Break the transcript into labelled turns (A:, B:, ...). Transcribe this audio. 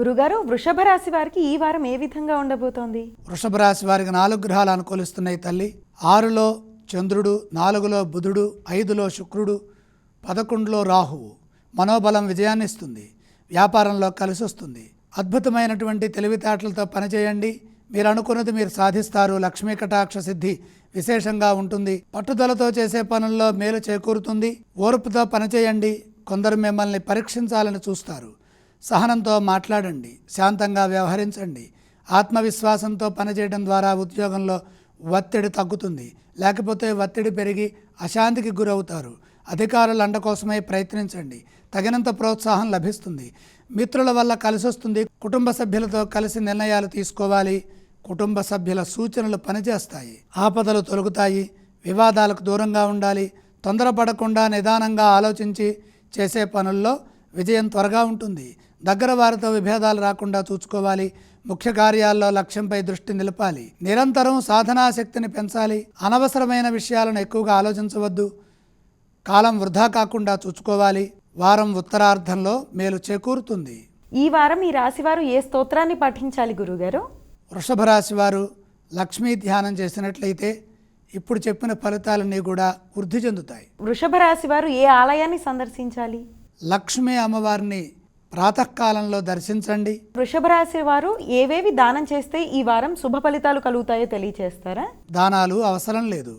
A: గురుగారు వృషభ రాశి వారికి ఈ వారం ఏ విధంగా ఉండబోతోంది?
B: వృషభ రాశి వారికి నాలుగు గ్రహాలు అనుకూలిస్తున్నాయి తల్లి. ఆరులో చంద్రుడు నాలుగులో బుధుడు ఐదులో శుక్రుడు పదకొండులో రాహువు. మనోబలం విజయాన్ని ఇస్తుంది. వ్యాపారంలో కలిసి వస్తుంది. అద్భుతమైనటువంటి తెలివితేటలతో పనిచేయండి. మీరు అనుకున్నది మీరు సాధిస్తారు. లక్ష్మీ కటాక్ష సిద్ధి విశేషంగా ఉంటుంది. పట్టుదలతో చేసే పనుల్లో మేలు చేకూరుతుంది. ఓర్పుతో పనిచేయండి. కొందరు మిమ్మల్ని పరీక్షించాలని చూస్తారు. సహనంతో మాట్లాడండి శాంతంగా వ్యవహరించండి. ఆత్మవిశ్వాసంతో పనిచేయడం ద్వారా ఉద్యోగంలో ఒత్తిడి తగ్గుతుంది. లేకపోతే ఒత్తిడి పెరిగి అశాంతికి గురవుతారు. అధికారుల అండ కోసమే ప్రయత్నించండి. తగినంత ప్రోత్సాహం లభిస్తుంది. మిత్రుల వల్ల కలిసి వస్తుంది కుటుంబ సభ్యులతో కలిసి నిర్ణయాలు తీసుకోవాలి. కుటుంబ సభ్యుల సూచనలు పనిచేస్తాయి. ఆపదలు తొలగుతాయి. వివాదాలకు దూరంగా ఉండాలి. తొందరపడకుండా నిదానంగా ఆలోచించి చేసే పనుల్లో విజయం త్వరగా ఉంటుంది. దగ్గర వారితో విభేదాలు రాకుండా చూసుకోవాలి. ముఖ్య కార్యాల్లో లక్ష్యంపై దృష్టి నిలపాలి. నిరంతరం సాధనా శక్తిని పెంచాలి. అనవసరమైన విషయాలను ఎక్కువగా ఆలోచించవద్దు. కాలం వృధా కాకుండా చూసుకోవాలి. వారం ఉత్తరార్ధంలో మేలు చేకూరుతుంది.
A: ఈ వారం ఈ రాశి వారు ఏ స్తోత్రాన్ని పఠించాలి గురుగారు?
B: వృషభ రాశి వారు లక్ష్మీ ధ్యానం చేసినట్లయితే ఇప్పుడు చెప్పిన ఫలితాలన్నీ కూడా వృద్ధి చెందుతాయి.
A: వృషభ రాశి వారు ఏ ఆలయాన్ని సందర్శించాలి?
B: లక్ష్మీ అమ్మవారిని ప్రాతకాలంలో దర్శించండి.
A: వృషభ రాశి వారు ఏవేవి దానం చేస్తే ఈ వారం శుభ ఫలితాలు కలుగుతాయో తెలియచేస్తారా?
B: దానాలు అవసరం లేదు.